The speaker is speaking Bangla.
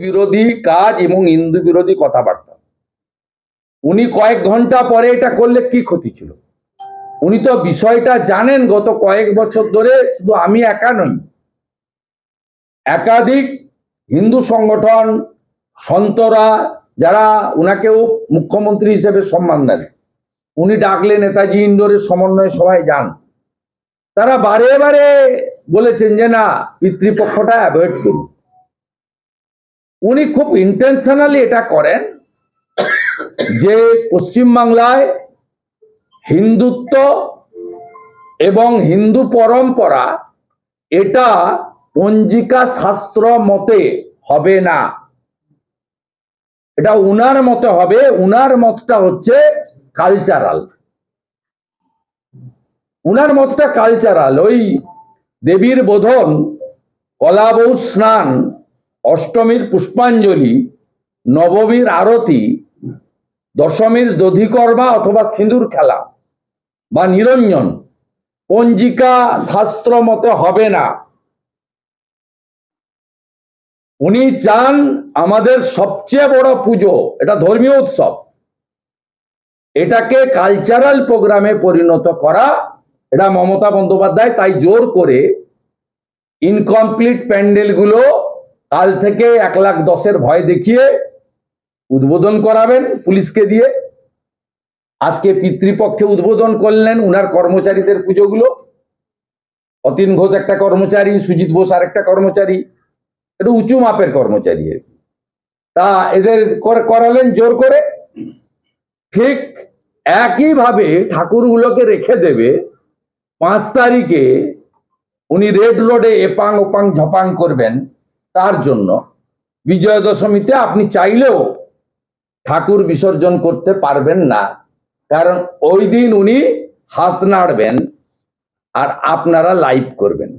বিরোধী কাজ এবং হিন্দু বিরোধী কথাবার্তা। উনি কয়েক ঘণ্টা পরে এটা করলে কি ক্ষতি ছিল? উনি তো বিষয়টা জানেন গত কয়েক বছর ধরে, শুধু আমি একা নই। একাধিক হিন্দু সংগঠন, সন্তরা, যারা উনাকেও মুখ্যমন্ত্রী হিসেবে সম্মান দেন উনি ডাকলে নেতাজি ইন্ডোরের সমন্বয় সভায় যান। তারা বারে বারে বলেছেন যে, না, পিতৃপক্ষটা অ্যাভয়েড করুন। উনি খুব ইন্টেনশনালি এটা করেন যে পশ্চিমবাংলায় হিন্দুত্ব এবং হিন্দু পরম্পরা এটা পঞ্জিকা শাস্ত্র মতে হবে না। এটা উনার মতে হবে, উনার মতটা হচ্ছে কালচারাল উনার মতটা কালচারাল ওই দেবীর বোধন, কলাবৌ স্নান অষ্টমীর পুষ্পাঞ্জলি, নবমীর আরতি, দশমীর দধিকর্মা অথবা সিঁদুর খেলা বা নিরঞ্জন, পঞ্জিকা শাস্ত্র মতে হবে না। উনি চান আমাদের সবচেয়ে বড় পুজো, এটা ধর্মীয় উৎসব। এটাকে কালচারাল প্রোগ্রামে পরিণত করা, এটা মমতা বন্দ্যোপাধ্যায় তাই জোর করে ইনকমপ্লিট প্যান্ডেলগুলো কাল থেকে এক লাখ দশের ভয় দেখিয়ে উদ্বোধন করাবেন পুলিশকে দিয়ে। আজকে পিতৃপক্ষে উদ্বোধন করলেন উনার কর্মচারীদের পুজোগুলো। অতীন ঘোষ একটা কর্মচারী, সুজিত বোস আর একটা কর্মচারী। একটু উঁচু মাপের কর্মচারী। তা এদের করে- করালেন জোর করে। ঠিক একইভাবে ঠাকুরগুলোকে রেখে দেবে পাঁচ তারিখে উনি রেড রোডে এপাং ওপাং ঝপাং করবেন। তার জন্য বিজয়া দশমীতে আপনি চাইলেও ঠাকুর বিসর্জন করতে পারবেন না। কারণ ওই দিন উনি হাত নাড়বেন আর আপনারা লাইভ করবেন।